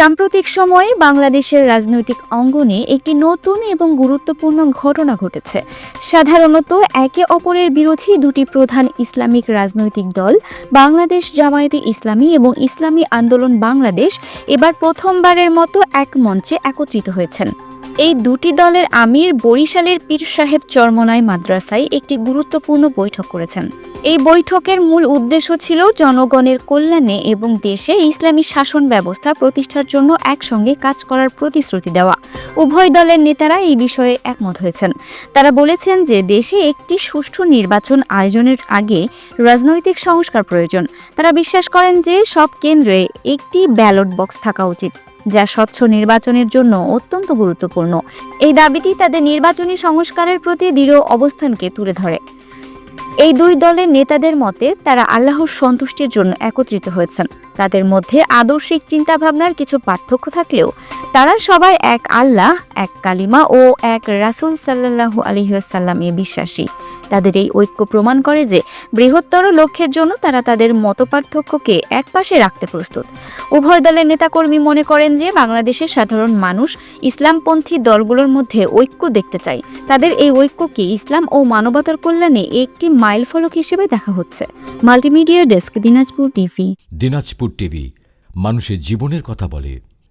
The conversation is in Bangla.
সাম্প্রতিক সময়ে বাংলাদেশের রাজনৈতিক অঙ্গনে একটি নতুন এবং গুরুত্বপূর্ণ ঘটনা ঘটেছে। সাধারণত একে অপরের বিরোধী দুটি প্রধান ইসলামিক রাজনৈতিক দল, বাংলাদেশ জামায়াতে ইসলামী এবং ইসলামী আন্দোলন বাংলাদেশ, এবার প্রথমবারের মতো এক মঞ্চে একত্রিত হয়েছেন। এই দুটি দলের আমির বরিশালের পীর সাহেব চরমনাই মাদ্রাসায় একটি গুরুত্বপূর্ণ বৈঠক করেছেন। এই বৈঠকের মূল উদ্দেশ্য ছিল জনগণের কল্যাণে এবং দেশে ইসলামী শাসন ব্যবস্থা প্রতিষ্ঠার জন্য একসঙ্গে কাজ করার প্রতিশ্রুতি দেওয়া। উভয় দলের নেতারা এই বিষয়ে একমত হয়েছেন। তারা বলেছেন যে দেশে একটি সুষ্ঠু নির্বাচন আয়োজনের আগে রাজনৈতিক সংস্কার প্রয়োজন। তারা বিশ্বাস করেন যে সব কেন্দ্রে একটি ব্যালট বক্স থাকা উচিত, যা স্বচ্ছ নির্বাচনের জন্য অত্যন্ত গুরুত্বপূর্ণ। এই দাবিটি তাদের নির্বাচনী সংস্কারের প্রতি দৃঢ় অবস্থানকে তুলে ধরে। এই দুই দলের নেতাদের মতে তারা আল্লাহর সন্তুষ্টির জন্য একত্রিত হয়েছেন। তাদের মধ্যে আদর্শিক চিন্তাভাবনার কিছু পার্থক্য থাকলেও তারা সবাই এক আল্লাহ, এক কালিমা ও এক রাসুল সাল্লাহ আলহিহাসাল্লামে বিশ্বাসী। তাদের এই ঐক্য প্রমাণ করে যে বৃহত্তর লক্ষ্যের জন্য তারা তাদের মতপার্থক্যকে একপাশে রাখতে প্রস্তুত। উভয় দলের নেতাকর্মী মনে করেন যে বাংলাদেশের সাধারণ মানুষ ইসলামপন্থী দলগুলোর মধ্যে ঐক্য দেখতে চায়। তাদের এই ঐক্যকে ইসলাম ও মানবতার কল্যাণে একটি মাইলফলক হিসেবে দেখা হচ্ছে? Multimedia desk Dinajpur TV. Dinajpur TV, মানুষের জীবনের কথা বলে।